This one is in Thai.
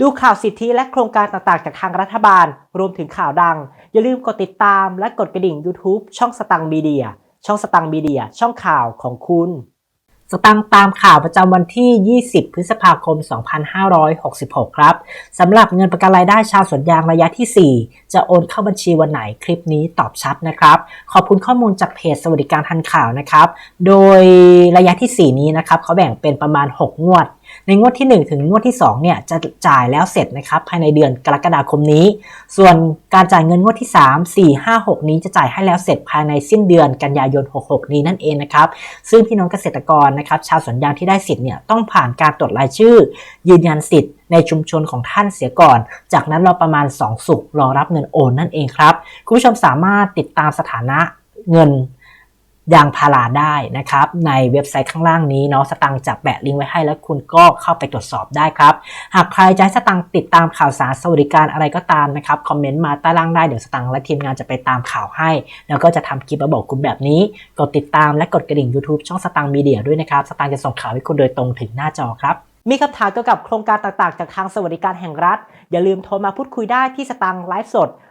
ดูข่าวสิทธิและโครงการต่างๆ จากทางรัฐบาล รวมถึงข่าวดัง อย่าลืมกดติดตามและกดกระดิ่ง YouTube ช่องสตังมีเดีย ช่องสตังมีเดีย ช่องข่าวของคุณ สตังตามข่าวประจำวันที่ 20 พฤษภาคม 2566 ครับสำหรับเงินประกันรายได้ชาวสวนยางระยะที่ 4 จะโอนเข้าบัญชีวันไหนคลิปนี้ตอบชัดนะครับ ขอบคุณข้อมูลจากเพจสวัสดิการทันข่าวนะครับ โดยระยะที่ 4 นี้นะครับเขาแบ่งเป็นประมาณ 6 งวด ในงวดที่ 1 ถึงงวดที่ 2 เนี่ยจะจ่ายแล้วเสร็จนะครับภายในเดือนกรกฎาคมนี้ ส่วนการจ่ายเงินงวดที่ 3 4 5 6 นี้จะจ่ายให้แล้วเสร็จภายในสิ้นเดือนกันยายน 66 นี้นั่นเองนะครับซึ่งพี่น้องเกษตรกรนะครับชาวสวนยางที่ได้สิทธิ์เนี่ยต้องผ่านการตรวจรายชื่อ ยืนยันสิทธิ์ในชุมชนของท่านเสียก่อน จากนั้นเราประมาณ 2 สุกร์รอรับเงินโอนนั่นเองครับคุณผู้ชมสามารถติดตามสถานะเงิน ยางพาราได้นะครับ ในเว็บไซต์ข้างล่างนี้เนาะสตังค์จะแปะลิงก์ไว้ให้แล้วคุณก็เข้าไปตรวจสอบได้ครับ หากใครจะให้สตังติดตามข่าวสารสวัสดิการอะไรก็ตามนะครับคอมเมนต์มาใต้ล่างได้เดี๋ยวสตังค์และทีมงานจะไปตามข่าวให้ แล้วก็จะทำคลิปมาบอกคุณแบบนี้ กดติดตามและกดกระดิ่ง YouTube ช่องสตังค์มีเดียด้วยนะครับสตังค์จะส่งข่าวให้คุณโดยตรงถึงหน้าจอครับมีคำถามเกี่ยวกับโครงการต่างๆ จากทางสวัสดิการแห่งรัฐ อย่าลืมโทรมาพูดคุยได้ที่สตังค์ไลฟ์สด